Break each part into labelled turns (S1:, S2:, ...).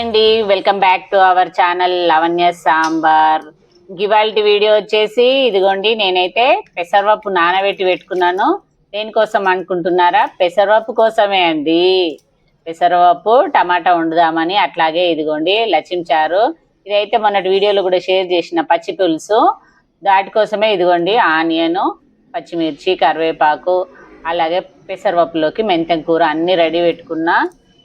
S1: Hi అండి. Welcome back to our channel Lavanya sambar ఇవాళ video వచ్చేసి ఇదిగోండి నేనైతే పెసరపప్పు నానబెట్టి పెట్టుకున్నాను. దేనికోసం అనుకుంటున్నారా? పెసరపప్పు కోసమే అండి. పెసరపప్పు టమాటా వండుదామని అట్లాగే ఇదిగోండి లచించారు ఇదైతే మొన్నటి వీడియోలో కూడా షేర్ చేసిన పచ్చి పులుసు. దాటి కోసమే ఇదిగోండి ఆనియను పచ్చిమిర్చి కరివేపాకు అలాగే పెసరపప్పులోకి మెంతం కూర అన్నీ రెడీ పెట్టుకున్నా.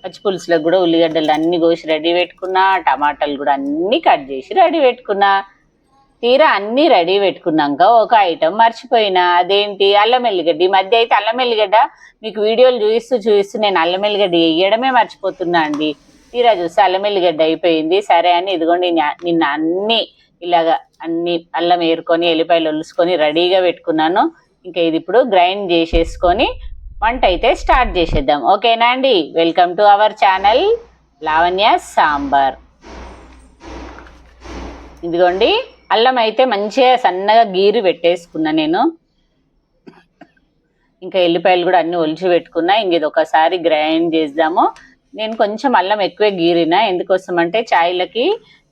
S1: పచ్చి పులుసులకు కూడా ఉల్లిగడ్డలు అన్ని కోసి రెడీ పెట్టుకున్నా టమాటాలు కూడా అన్నీ కట్ చేసి రెడీ పెట్టుకున్నా. తీరా అన్నీ రెడీ పెట్టుకున్నాక ఒక ఐటెం మర్చిపోయినా. అదేంటి? అల్లం ఎల్లిగడ్డ. ఈ మధ్య అయితే అల్లం ఎల్లిగడ్డ మీకు వీడియోలు చూపిస్తూ చూపిస్తూ నేను అల్లం ఎల్లిగడ్డ వేయడమే మర్చిపోతున్నా అండి. తీరా చూస్తే అల్లం ఎల్లిగడ్డ అయిపోయింది. సరే అని ఇదిగోండి నిన్న అన్ని ఇలాగా అన్ని అల్లం ఏరుకొని ఎల్లిపాయలు ఒలుసుకొని రెడీగా పెట్టుకున్నాను. ఇంకా ఇది ఇప్పుడు గ్రైండ్ చేసేసుకొని వంట అయితే స్టార్ట్ చేసేద్దాం. ఓకేనా అండి? Welcome to our channel Lavanya sambar. ఇదిగోండి అల్లం అయితే మంచిగా సన్నగా గీరు పెట్టేసుకున్నా నేను. ఇంకా ఎల్లిపాయలు కూడా అన్నీ ఒలిచి పెట్టుకున్నా. ఇంక ఇది ఒకసారి గ్రైండ్ చేద్దాము. నేను కొంచెం అల్లం ఎక్కువే గీరిన. ఎందుకోసం అంటే చాయ్లకి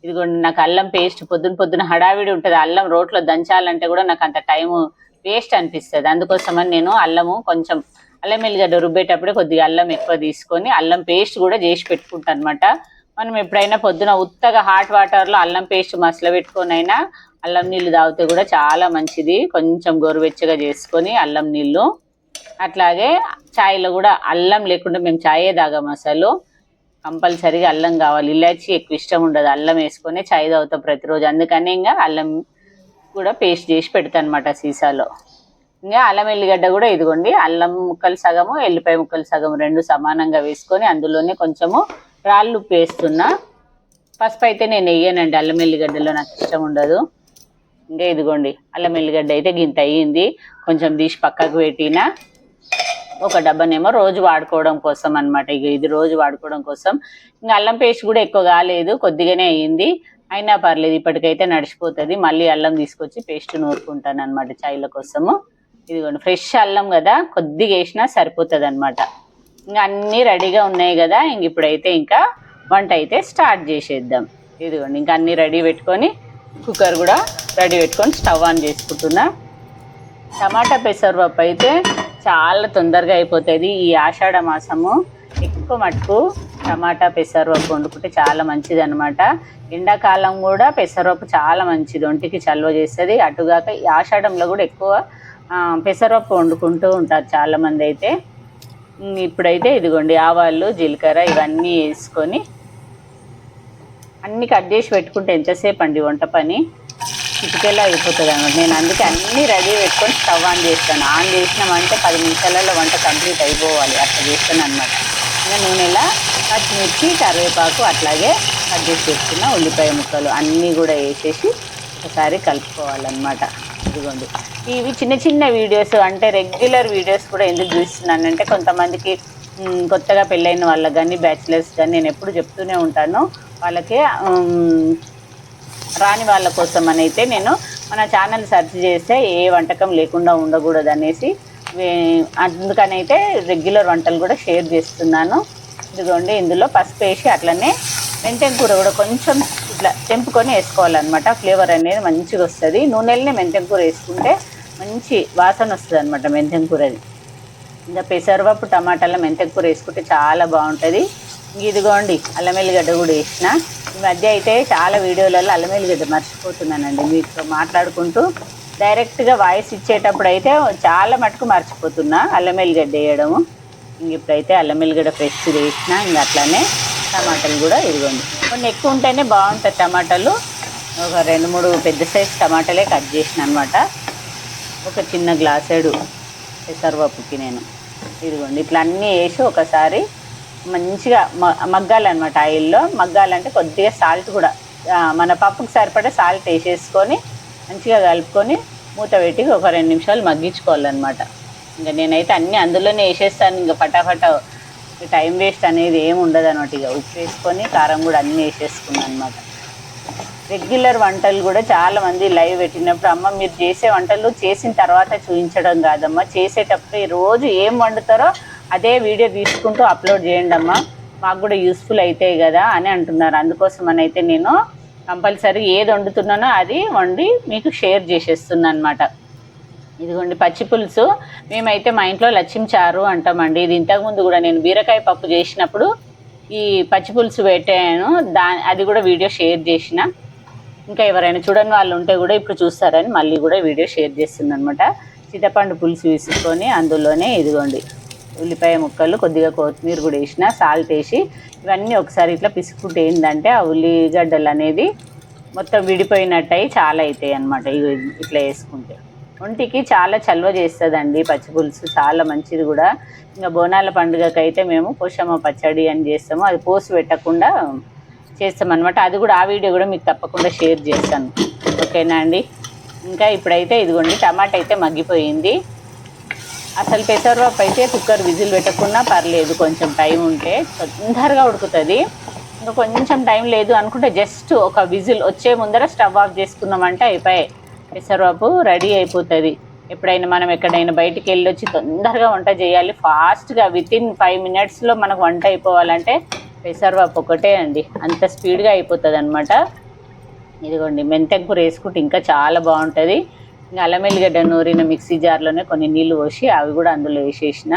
S1: ఇదిగోండి నాకు అల్లం పేస్ట్ పొద్దున పొద్దున హడావిడి ఉంటుంది. అల్లం రోట్లో దంచాలంటే కూడా నాకు అంత టైము వేస్ట్ అనిపిస్తుంది. అందుకోసమని నేను అల్లము కొంచెం అల్లం ఎల్లిగడ్డ రుబ్బేటప్పుడే కొద్దిగా అల్లం ఎక్కువ తీసుకొని అల్లం పేస్ట్ కూడా చేసి పెట్టుకుంటాను అనమాట మనం ఎప్పుడైనా పొద్దున ఉత్తగా హాట్ వాటర్లో అల్లం పేస్ట్ మసల పెట్టుకొనైనా అల్లం నీళ్ళు తాగితే కూడా చాలా మంచిది. కొంచెం గోరువెచ్చగా చేసుకొని అల్లం నీళ్ళు. అట్లాగే చాయ్లో కూడా అల్లం లేకుండా మేము చాయే తాగాం అసలు. కంపల్సరీగా అల్లం కావాలి. ఇలాచి ఎక్కువ ఇష్టం ఉండదు. అల్లం వేసుకొని చాయ్ తాగుతాం ప్రతిరోజు. అందుకని ఇంకా అల్లం కూడా పేస్ట్ చేసి పెడతాను అనమాట సీసాలో. ఇంకా అల్లం ఎల్లిగడ్డ కూడా ఇదిగోండి. అల్లం ముక్కలు సగము ఎల్లిపాయ ముక్కలు సగము రెండు సమానంగా వేసుకొని అందులోనే కొంచెము రాళ్ళు ఉప్పు వేస్తున్నా పసుపు అయితే నేను వేయనండి అల్లం ఎల్లిగడ్డలో నాకు ఇష్టం ఉండదు. ఇంకా ఇదిగోండి అల్లం ఎల్లిగడ్డ అయితే గింత అయ్యింది. కొంచెం తీసి పక్కకు పెట్టిన ఒక డబ్బానేమో రోజు వాడుకోవడం కోసం అనమాట ఇక ఇది రోజు వాడుకోవడం కోసం. ఇంకా అల్లం పేస్ట్ కూడా ఎక్కువ కాలేదు కొద్దిగానే అయ్యింది. అయినా పర్లేదు ఇప్పటికైతే నడిచిపోతుంది. మళ్ళీ అల్లం తీసుకొచ్చి పేస్ట్ నూరుకుంటాను అనమాట చాయ్ల కోసము. ఇదిగోండి ఫ్రెష్ అల్లం కదా కొద్దిగా వేసినా సరిపోతుంది అనమాట ఇంకా అన్నీ రెడీగా ఉన్నాయి కదా ఇంక ఇప్పుడైతే ఇంకా వంట అయితే స్టార్ట్ చేసేద్దాం. ఇదిగోండి ఇంకా అన్నీ రెడీ పెట్టుకొని కుక్కర్ కూడా రెడీ పెట్టుకొని స్టవ్ ఆన్ చేసుకుంటున్నా. టమాటా పెసరపప్పు అయితే చాలా తొందరగా అయిపోతుంది. ఈ ఆషాఢ మాసము ఎక్కువ మటుకు టమాటా పెసరపప్పు వండుకుంటే చాలా మంచిది అనమాట ఎండాకాలం కూడా పెసరపప్పు చాలా మంచిది ఒంటికి చల్వ చేస్తుంది. అటుగాక ఈ ఆషాఢంలో కూడా ఎక్కువ పెసరపప్పు వండుకుంటూ ఉంటారు చాలామంది అయితే. ఇప్పుడైతే ఇదిగోండి ఆవాలు జీలకర్ర ఇవన్నీ వేసుకొని అన్నీ కట్ చేసి పెట్టుకుంటే ఎంతసేపు అండి వంట పని? చిటికెలా అయిపోతుంది అనమాట. నేను అందుకే అన్నీ రెడీ పెట్టుకొని స్టవ్ ఆన్ చేస్తాను. ఆన్ చేసినామంటే పది నిమిషాలలో వంట కంప్లీట్ అయిపోవాలి. అట్లా చేస్తాను అనమాట. ఇంకా నూనెలా? పచ్చిమిర్చి కరివేపాకు అట్లాగే కట్ చేసి పెట్టుకున్న ఉల్లిపాయ ముక్కలు అన్నీ కూడా వేసేసి ఒకసారి కలుపుకోవాలన్నమాట. ఇదిగోండి. ఇవి చిన్న చిన్న వీడియోస్ అంటే రెగ్యులర్ వీడియోస్ కూడా ఎందుకు చూస్తున్నానంటే కొంతమందికి కొత్తగా పెళ్ళైన వాళ్ళకి కానీ బ్యాచిలర్స్ కానీ నేను ఎప్పుడు చెప్తూనే ఉంటాను. వాళ్ళకి రాని వాళ్ళ కోసం అని అయితే నేను మన ఛానల్ సెర్చ్ చేస్తే ఏ వంటకం లేకుండా ఉండకూడదు అనేసి అందుకని అయితే రెగ్యులర్ వంటలు కూడా షేర్ చేస్తున్నాను. ఇదిగోండి ఇందులో పసుపు వేసి అట్లనే వెంటనే కూర కూడా కొంచెం ఇట్లా తెంపుకొని వేసుకోవాలన్నమాట. ఫ్లేవర్ అనేది మంచిగా వస్తుంది. నూనెలనే మెంతెం కూర వేసుకుంటే మంచి వాసన వస్తుంది అనమాట మెంతెం కూరది. ఇంకా పెసరపప్పు టమాటాల మెంతెం కూర వేసుకుంటే చాలా బాగుంటుంది. ఇదిగోండి అల్లం ఎల్లిగడ్డ కూడా వేసిన. ఈ మధ్య అయితే చాలా వీడియోలలో అల్లం ఎల్లిగడ్డ మర్చిపోతున్నానండి మీతో మాట్లాడుకుంటూ. డైరెక్ట్గా వాయిస్ ఇచ్చేటప్పుడు అయితే చాలా మటుకు మర్చిపోతున్నా అల్లం ఎల్లిగడ్డ వేయడము. ఇంక ఇప్పుడైతే అల్లం ఎల్లిగడ్డ ఫ్రెష్ వేసిన ఇంక అట్లానే టమాటాలు కూడా ఇదిగోండి. కొన్ని ఎక్కువ ఉంటేనే బాగుంటుంది టమాటాలు. ఒక రెండు మూడు పెద్ద సైజ్ టమాటాలే కట్ చేసిన అనమాట ఒక చిన్న గ్లాసేడు పెసరపప్పుకి నేను. ఇదిగోండి ఇట్లా అన్నీ వేసి ఒకసారి మంచిగా మగ్గాలన్నమాట ఆయిల్లో. మగ్గాలంటే కొద్దిగా సాల్ట్ కూడా. మన పప్పుకి సరిపడే సాల్ట్ వేసేసుకొని మంచిగా కలుపుకొని మూత పెట్టి ఒక రెండు నిమిషాలు మగ్గించుకోవాలన్నమాట. ఇంకా నేనైతే అన్నీ అందులోనే వేసేస్తాను. ఇంకా ఫటాఫట టైం వేస్ట్ అనేది ఏమి ఉండదు అనమాట. ఇక ఉప్పు వేసుకొని కారం కూడా అన్నీ వేసేసుకున్నాను అనమాట. రెగ్యులర్ వంటలు కూడా చాలా మంది లైవ్ పెట్టినప్పుడు అమ్మ మీరు చేసే వంటలు చేసిన తర్వాత చూపించడం కాదమ్మా. చేసేటప్పుడు రోజు ఏం వండుతారో అదే వీడియో తీసుకుంటూ అప్లోడ్ చేయండి అమ్మా. మాకు కూడా యూస్ఫుల్ అవుతాయి కదా అని అంటున్నారు. అందుకోసం అని అయితే నేను కంపల్సరీ ఏది వండుతున్నానో అది వండి మీకు షేర్ చేసేస్తున్నాను అనమాట. ఇదిగోండి పచ్చి పులుసు. మేమైతే మా ఇంట్లో లచ్చిం చారు అంటామండి. ఇది ఇంతకుముందు కూడా నేను బీరకాయ పప్పు చేసినప్పుడు ఈ పచ్చి పులుసు పెట్టాను. దా అది కూడా వీడియో షేర్ చేసిన. ఇంకా ఎవరైనా చూడని వాళ్ళు ఉంటే కూడా ఇప్పుడు చూస్తారని మళ్ళీ కూడా వీడియో షేర్ చేస్తుంది అనమాట చింతపండు పులుసు వేసుకొని అందులోనే ఇదిగోండి ఉల్లిపాయ ముక్కలు కొద్దిగా కొత్తిమీర కూడా వేసిన సాల్ట్ వేసి ఇవన్నీ ఒకసారి ఇట్లా పిసుకుంటే ఏంటంటే ఆ ఉల్లిగడ్డలు అనేది మొత్తం విడిపోయినట్టు అయి చాలా అవుతాయి అనమాట ఇట్లా వేసుకుంటే. ఒంటికి చాలా చల్వ చేస్తుందండి పచ్చి పులుసు చాలా మంచిది కూడా. ఇంకా బోనాల పండుగకి అయితే మేము పోషమ్మ పచ్చడి అని చేస్తాము. అది పోసి పెట్టకుండా చేస్తాం అనమాట అది కూడా ఆ వీడియో కూడా మీకు తప్పకుండా షేర్ చేస్తాను. ఓకేనా అండి? ఇంకా ఇప్పుడైతే ఇదిగోండి టమాటా అయితే మగ్గిపోయింది. అసలు పెసరపప్పు అయితే కుక్కర్ విజిల్ పెట్టకుండా పర్లేదు కొంచెం టైం ఉంటే. తొందరగా ఉడుకుతుంది. ఇంకా కొంచెం టైం లేదు అనుకుంటే జస్ట్ ఒక విజిల్ వచ్చే ముందర స్టవ్ ఆఫ్ చేసుకున్నామంటే అయిపోయాయి. పెసరపప్పు రెడీ అయిపోతుంది. ఎప్పుడైనా మనం ఎక్కడైనా బయటికి వెళ్ళి వచ్చి తొందరగా వంట చేయాలి. ఫాస్ట్గా విత్ ఇన్ ఫైవ్ మినిట్స్లో మనకు వంట అయిపోవాలంటే పెసరపప్పు ఒకటే అండి. అంత స్పీడ్గా అయిపోతుంది అనమాట ఇదిగోండి మెంతెం కూర వేసుకుంటే ఇంకా చాలా బాగుంటుంది. ఇంకా అల్లం ఎల్లిగడ్డ నూరిన మిక్సీ జార్లోనే కొన్ని నీళ్ళు పోసి అవి కూడా అందులో వేసేసిన.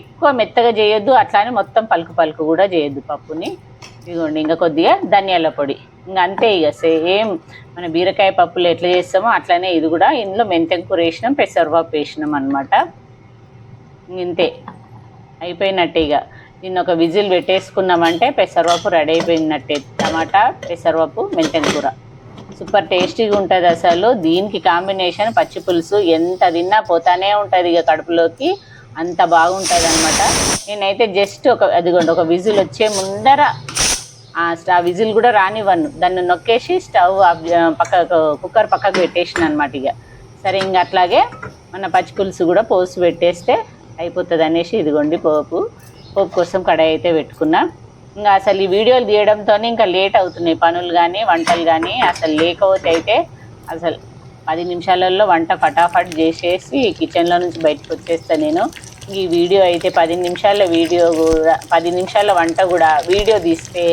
S1: ఎక్కువ మెత్తగా చేయొద్దు అట్లానే మొత్తం పలుకు పలుకు కూడా చేయొద్దు పప్పుని. ఇదిగోండి ఇంకా కొద్దిగా ధనియాల పొడి. ఇంకా అంతే ఇక సేమ్ మన బీరకాయ పప్పులు ఎట్లా చేస్తామో అట్లనే ఇది కూడా ఇందులో మెంతెం కూర వేసినాం పెసరపప్పు వేసినాం అనమాట ఇంతే అయిపోయినట్టే ఇక దీన్ని ఒక విజిల్ పెట్టేసుకున్నామంటే పెసరపప్పు రెడీ అయిపోయినట్టే టమాటా పెసరపప్పు మెంతెం కూర. సూపర్ టేస్టీగా ఉంటుంది అసలు దీనికి కాంబినేషన్ పచ్చి పులుసు ఎంత తిన్నా పోతానే ఉంటుంది ఇక కడుపులోకి అంత బాగుంటుంది అనమాట నేనైతే జస్ట్ ఒక అదిగోండి ఒక విజిల్ వచ్చే ముందర ఆ విజిల్ కూడా రానివ్వను. దాన్ని నొక్కేసి స్టవ్ పక్క కుక్కర్ పక్కకు పెట్టేసిన అనమాట ఇక సరే ఇంక అట్లాగే మన పచ్చి పులుసు కూడా పోసి పెట్టేస్తే అయిపోతుంది అనేసి ఇదిగోండి పోపు. పోపు కోసం కడాయి అయితే పెట్టుకున్నా. ఇంకా అసలు ఈ వీడియోలు తీయడంతోనే ఇంకా లేట్ అవుతున్నాయి. పనులు కానీ వంటలు కానీ అసలు లేకపోతే అయితే అసలు పది నిమిషాలలో వంట ఫటాఫట్ చేసేసి కిచెన్లో నుంచి బయటకు వచ్చేస్తాను నేను. ఈ వీడియో అయితే పది నిమిషాల వీడియో కూడా పది నిమిషాల వంట కూడా వీడియో తీస్తే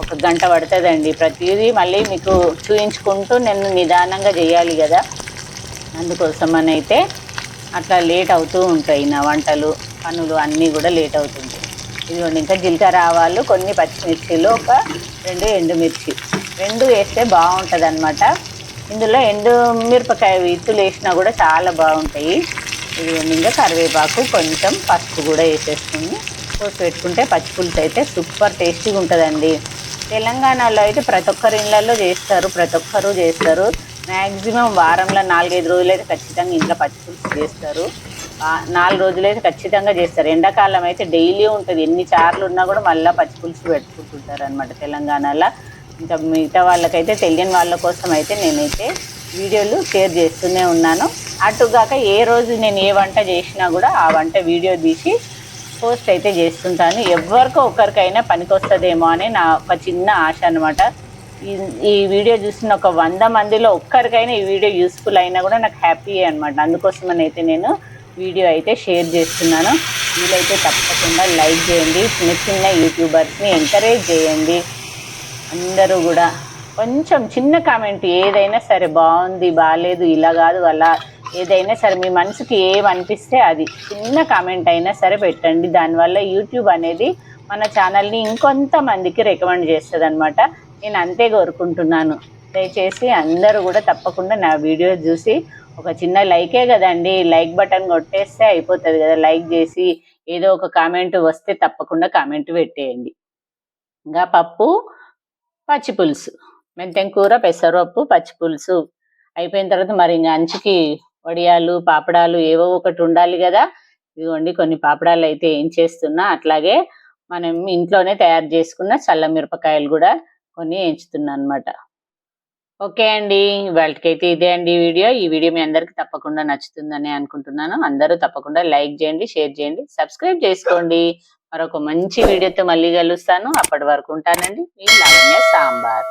S1: ఒక గంట పడుతుందండి. ప్రతిదీ మళ్ళీ మీకు చూయించుకుంటూ నేను నిదానంగా చేయాలి కదా. అందుకోసం అని అయితే అట్లా లేట్ అవుతూ ఉంటాయి నా వంటలు పనులు అన్నీ కూడా లేట్ అవుతుంది ఇదిగోండి ఇంకా జీలకర్ర ఆవాలు కొన్ని పచ్చిమిర్చిలు ఒక రెండు ఎండుమిర్చి. రెండు వేస్తే బాగుంటుంది అనమాట ఇందులో ఎండు మిరపకాయ విత్తులు వేసినా కూడా చాలా బాగుంటాయి. ఇదిగోండి ఇంకా కరివేపాకు కొంచెం పసుపు కూడా వేసేసుకుని పోసి పెట్టుకుంటే పచ్చిపులుసు అయితే సూపర్ టేస్టీగా ఉంటుందండి. తెలంగాణలో అయితే ప్రతి ఒక్కరి ఇళ్ళల్లో చేస్తారు ప్రతి ఒక్కరు చేస్తారు. మ్యాక్సిమం వారంలో నాలుగైదు రోజులు అయితే ఖచ్చితంగా ఇంట్లో పచ్చి పులుసు చేస్తారు. నాలుగు రోజులు అయితే ఖచ్చితంగా చేస్తారు. ఎండాకాలం అయితే డైలీ ఉంటుంది. ఎన్ని చార్లు ఉన్నా కూడా మళ్ళీ పచ్చి పులుసు పెట్టుకుంటుంటారు అనమాట తెలంగాణలో. ఇంకా మిగతా వాళ్ళకైతే తెలియని వాళ్ళ కోసం అయితే నేనైతే వీడియోలు షేర్ చేస్తూనే ఉన్నాను. అటుగాక ఏ రోజు నేను ఏ వంట చేసినా కూడా ఆ వంట వీడియో తీసి పోస్ట్ అయితే చేస్తుంటాను. ఎవరికో ఒకరికైనా పనికొస్తుందేమో అని నా ఒక చిన్న ఆశ అనమాట ఈ వీడియో చూసిన ఒక వంద మందిలో ఒక్కరికైనా ఈ వీడియో యూస్ఫుల్ అయినా కూడా నాకు హ్యాపీయే అనమాట అందుకోసమని అయితే నేను వీడియో అయితే షేర్ చేస్తున్నాను. వీలైతే తప్పకుండా లైక్ చేయండి. చిన్న చిన్న యూట్యూబర్స్ని ఎంకరేజ్ చేయండి. అందరూ కూడా కొంచెం చిన్న కామెంట్ ఏదైనా సరే బాగుంది బాగాలేదు ఇలా కాదు అలా ఏదైనా సరే మీ మనసుకి ఏమనిపిస్తే అది. చిన్న కామెంట్ అయినా సరే పెట్టండి. దానివల్ల యూట్యూబ్ అనేది మన ఛానల్ని ఇంకొంతమందికి రికమెండ్ చేస్తుంది అనమాట నేను అంతే కోరుకుంటున్నాను. దయచేసి అందరూ కూడా తప్పకుండా నా వీడియో చూసి ఒక చిన్న లైకే కదండి. లైక్ బటన్ కొట్టేస్తే అయిపోతుంది కదా. లైక్ చేసి ఏదో ఒక కామెంట్ వస్తే తప్పకుండా కామెంట్ పెట్టేయండి. ఇంకా పప్పు పచ్చి పులుసు. మెంతెం కూర పెసరపప్పు పచ్చి పులుసు. అయిపోయిన తర్వాత మరి ఇంకా అంచుకి వడియాలు పాపడాలు ఏవో ఒకటి ఉండాలి కదా. ఇదిగోండి కొన్ని పాపడాలు అయితే ఏం చేస్తున్నా అట్లాగే మనం ఇంట్లోనే తయారు చేసుకున్న చల్ల మిరపకాయలు కూడా కొన్ని ఎంచుతున్నా అనమాట ఓకే అండి వాళ్ళకైతే ఇదే అండి వీడియో. ఈ వీడియో మీ అందరికి తప్పకుండా నచ్చుతుందని అనుకుంటున్నాను. అందరూ తప్పకుండా లైక్ చేయండి షేర్ చేయండి సబ్స్క్రైబ్ చేసుకోండి. మరొక మంచి వీడియోతో మళ్ళీ కలుస్తాను. అప్పటి వరకు ఉంటానండి. మీ లావణ్య సాంబార్.